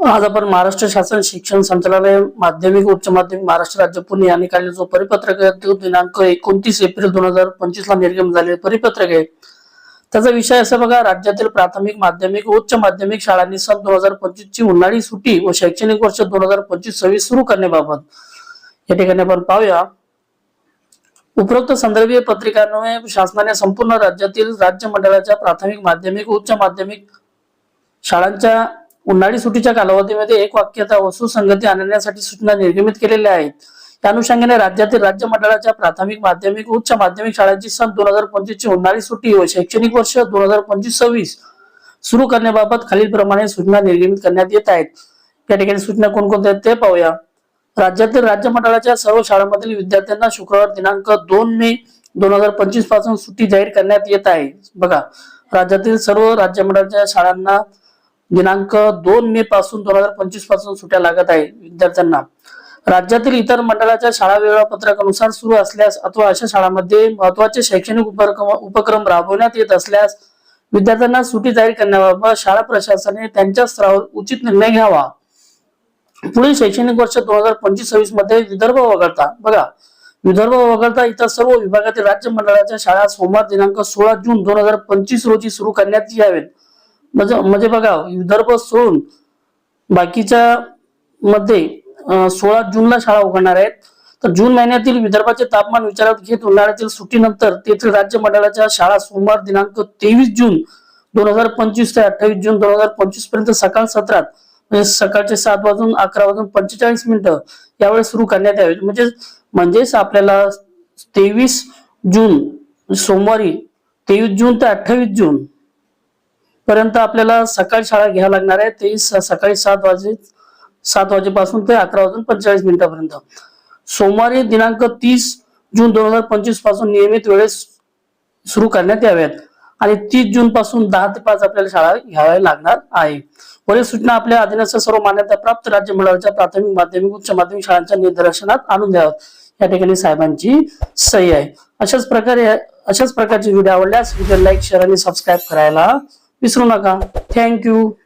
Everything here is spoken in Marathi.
आज आपण महाराष्ट्र शासन शिक्षण संचालनालय माध्यमिक उच्च माध्यमिक महाराष्ट्र राज्य पुणे यांनी काढलेला जो परिपत्रक आहे तो दिनांक एकोणतीस एप्रिल दोन हजार पंचवीस ला निर्गम झालेले परिपत्रक आहे. त्याचा विषय असा बघा राज्यातील प्राथमिक माध्यमिक उच्च माध्यमिक शाळांनी सन दोन हजार पंचवीस ची उन्हाळी सुट्टी व शैक्षणिक वर्ष दोन हजार पंचवीस सव्वीस सुरू करण्याबाबत. या ठिकाणी आपण पाहूया. उपरोक्त संदर्भीय पत्रिकांमुळे शासनाने संपूर्ण राज्यातील राज्य मंडळाच्या प्राथमिक माध्यमिक उच्च माध्यमिक शाळांच्या उन्हाळी सुट्टीच्या कालावधीमध्ये एक वाक्यता व सुसंगती आणण्यासाठी सूचना निर्गमित केलेल्या आहेत. त्या अनुषंगाने राज्यातील राज्य मंडळाच्या प्राथमिक माध्यमिक उच्च माध्यमिक शाळांची सन दोन हजार पंचवीस ची उन्हाळी सुट्टी व शैक्षणिक वर्ष दोन हजार पंचवीस सव्वीस सुरू करण्याबाबत खालीलप्रमाणे सूचना निर्गमित करण्यात येत आहेत. या ठिकाणी सूचना कोणकोणत्या आहेत ते पाहूया. राज्यातील राज्य मंडळाच्या सर्व शाळांमधील विद्यार्थ्यांना शुक्रवार दिनांक दोन मे दोन हजार पंचवीसपासून सुट्टी जाहीर करण्यात येत आहे. बघा राज्यातील सर्व राज्य मंडळाच्या शाळांना दिनांक दोन मे पासून दोन हजार पंचवीसपासून सुट्ट्या लागत आहे विद्यार्थ्यांना. राज्यातील इतर मंडळाच्या शाळा वेळापत्रकानुसार सुरू असल्यास अथवा अशा शाळांमध्ये महत्त्वाचे शैक्षणिक उपक्रम उपक्रम राबवण्यात येत असल्यास विद्यार्थ्यांना सुटी जाहीर करण्याबाबत शाळा प्रशासनाने त्यांच्या स्तरावर उचित निर्णय घ्यावा. पुढील शैक्षणिक वर्ष दोन हजार पंचवीस सव्वीसमध्ये विदर्भ वगळता. बघा विदर्भ वगळता इतर सर्व विभागातील राज्य मंडळाच्या शाळा सोमवार दिनांक सोळा जून दोन हजार पंचवीस रोजी सुरू करण्यात यावेत. म्हणजे म्हणजे बघा विदर्भ सोडून बाकीच्या मध्ये सोळा जूनला शाळा उघडणार आहेत. तर जून महिन्यातील विदर्भाचे तापमान विचारात घेत उन्हाळ्यातील सुट्टीनंतर तेथील राज्य मंडळाच्या शाळा सोमवार दिनांक तेवीस जून दोन हजार पंचवीस ते अठ्ठावीस जून दोन हजार पंचवीसपर्यंत सकाळ सत्रात म्हणजे सकाळचे सात वाजून अकरा वाजून पंचेचाळीस मिनिटं यावेळेस सुरू करण्यात यावे. म्हणजे म्हणजेच आपल्याला तेवीस जून सोमवारी तेवीस जून ते अठ्ठावीस जून पर्यंत आपल्याला सकाळी शाळा घ्यावी लागणार आहे. ते सकाळी सात वाजे सात वाजेपासून ते अकरा वाजून पंचेचाळीस मिनिटापर्यंत. सोमवारी दिनांक तीस जून दोन हजार पंचवीसपासून नियमित वेळेस सुरू करण्यात याव्यात आणि तीस जून पासून दहा ते पाच आपल्याला शाळा घ्याव्या लागणार आहे. वरील सूचना आपल्या अधीनस्थ सर्व मान्यता प्राप्त राज्य मंडळाच्या प्राथमिक माध्यमिक उच्च माध्यमिक शाळांच्या निदर्शनात आणून द्याव्यात. या ठिकाणी साहेबांची सही आहे. अशाच प्रकारे अशाच प्रकारचे व्हिडिओ आवडल्यास व्हिडिओ लाईक शेअर आणि सबस्क्राईब करायला विसरू नका. थँक्यू